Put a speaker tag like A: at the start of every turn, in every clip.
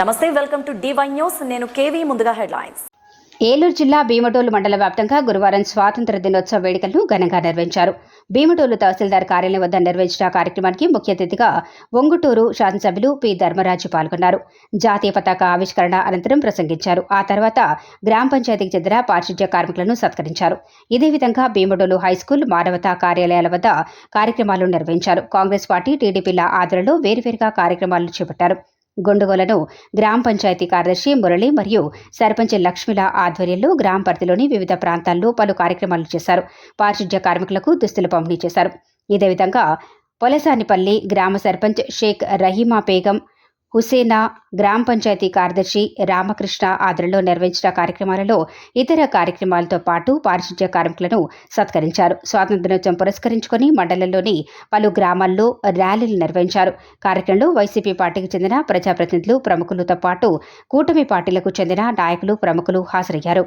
A: నమస్తే welcome to DY news నేను KV ముందుగా హెడ్లైన్స్.
B: ఏలూరు జిల్లా భీమటోలు మండల వ్యాప్తంగా గురువారం స్వాతంత్ర దినోత్సవ వేడుకలను ఘనంగా నిర్వహించారు. భీమటోలు తహసీల్దార్ కార్యాలయం వద్ద నిర్వహించిన కార్యక్రమానికి ముఖ్య అతిథిగా ఒంగుటూరు శాసనసభ్యులు పి. ధర్మరాజు పాల్గొన్నారు. జాతీయ పతాక ఆవిష్కరణ అనంతరం ప్రసంగించారు. ఆ తర్వాత గ్రామ పంచాయతీకి చెందిన పారిశుధ్య కార్మికులను సత్కరించారు. ఇదే విధంగా భీమటోలు హైస్కూల్ మానవతా కార్యాలయాల వద్ద కార్యక్రమాలు నిర్వహించారు. కాంగ్రెస్ పార్టీ టీడీపీల ఆధ్వర్యంలో వేరువేరుగా కార్యక్రమాలను చేపట్టారు. గుండుగోలను గ్రామ పంచాయతీ కార్యదర్శి మురళి మరియు సర్పంచ్ లక్ష్మిల ఆధ్వర్యంలో గ్రామ పరిధిలోని వివిధ ప్రాంతాల్లో పలు కార్యక్రమాలు చేశారు. పారిశుధ్య కార్మికులకు దుస్తులు పంపిణీ చేశారు. ఇదే విధంగా పొలసానిపల్లి గ్రామ సర్పంచ్ షేక్ రహీమా బేగం హుసేనా గ్రామ పంచాయతీ కార్యదర్శి రామకృష్ణ ఆధ్వర్యంలో నిర్వహించిన కార్యక్రమాలలో ఇతర కార్యక్రమాలతో పాటు పారిశుధ్య కార్మికులను సత్కరించారు. స్వాతంత్ర దినోత్సవం పురస్కరించుకొని మండలంలోని పలు గ్రామాల్లో ర్యాలీలు నిర్వహించారు. కార్యక్రమంలో వైసీపీ పార్టీకి చెందిన ప్రజాప్రతినిధులు ప్రముఖులతో పాటు కూటమి పార్టీలకు చెందిన నాయకులు ప్రముఖులు హాజరయ్యారు.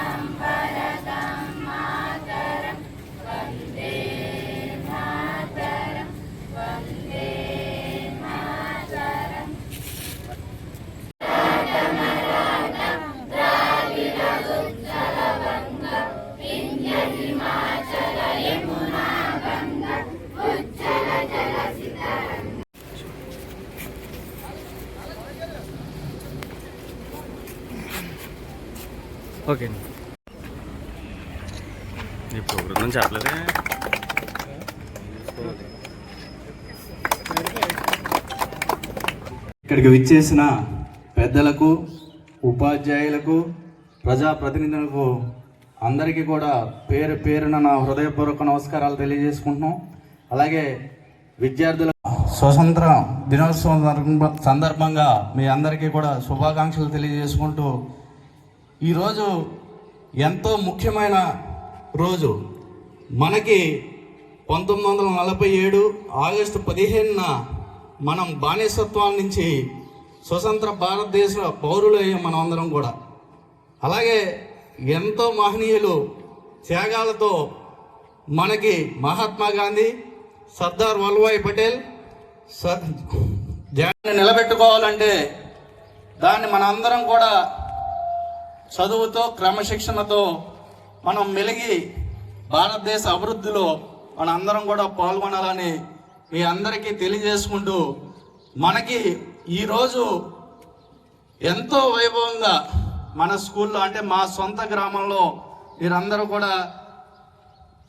C: ఓకే అండి. ఈ ప్రోగ్రామ్ చెప్పలేదే.
D: ఇక్కడికి విచ్చేసిన పెద్దలకు ఉపాధ్యాయులకు ప్రజాప్రతినిధులకు అందరికీ కూడా పేరు పేరున నా హృదయపూర్వక నమస్కారాలు తెలియజేసుకుంటున్నాం. అలాగే విద్యార్థుల స్వతంత్ర దినోత్సవం సందర్భ- సందర్భంగా మీ అందరికీ కూడా శుభాకాంక్షలు తెలియజేసుకుంటూ ఈరోజు ఎంతో ముఖ్యమైన రోజు. మనకి పంతొమ్మిది వందల నలభై ఏడు ఆగస్టు పదిహేనున మనం బానిసత్వం నుంచి స్వతంత్ర భారతదేశ పౌరులు అయ్యాం మనం అందరం కూడా. అలాగే ఎంతో మహనీయులు త్యాగాలతో మనకి మహాత్మా గాంధీ సర్దార్ వల్లభాయ్ పటేల్ స- జనాన్ని నిలబెట్టుకోవాలంటే దాన్ని మన అందరం కూడా చదువుతో క్రమశిక్షణతో మనం మెలిగి భారతదేశ అభివృద్ధిలో మన అందరం కూడా పాల్గొనాలని మీ అందరికీ తెలియజేసుకుంటూ మనకి ఈరోజు ఎంతో వైభవంగా మన స్కూల్లో అంటే మా సొంత గ్రామంలో మీరందరూ కూడా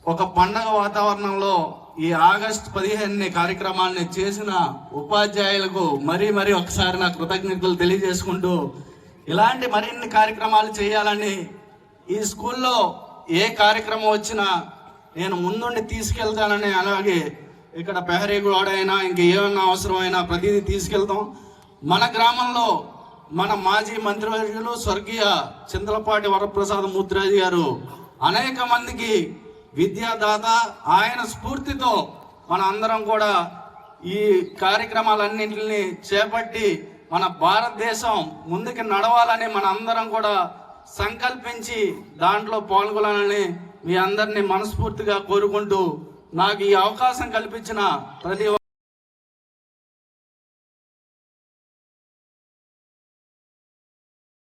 D: ఒక పండగ వాతావరణంలో ఈ ఆగస్ట్ పదిహేను కార్యక్రమాన్ని చేసిన ఉపాధ్యాయులకు మరీ మరీ ఒకసారి నా కృతజ్ఞతలు తెలియజేసుకుంటూ ఇలాంటి మరిన్ని కార్యక్రమాలు చేయాలని ఈ స్కూల్లో ఏ కార్యక్రమం వచ్చినా నేను ముందుండి తీసుకెళ్తానని అలాగే ఇక్కడ పెహరీ గోడ అయినా ఇంక ఏమన్నా అవసరమైనా ప్రతిదీ తీసుకెళ్తాం. మన గ్రామంలో మన మాజీ మంత్రివర్యులు స్వర్గీయ చింతలపాటి వరప్రసాద్ ముద్రాజు గారు అనేక మందికి విద్యాదాత ఆయన స్ఫూర్తితో మన అందరం కూడా ఈ కార్యక్రమాలన్నింటిని చేపట్టి మన భారతదేశం ముందుకు నడవాలని మన అందరం కూడా సంకల్పించి దాంట్లో పాల్గొనాలని మీ అందరినీ మనస్ఫూర్తిగా కోరుకుంటూ నాకు ఈ అవకాశం కల్పించిన ప్రతి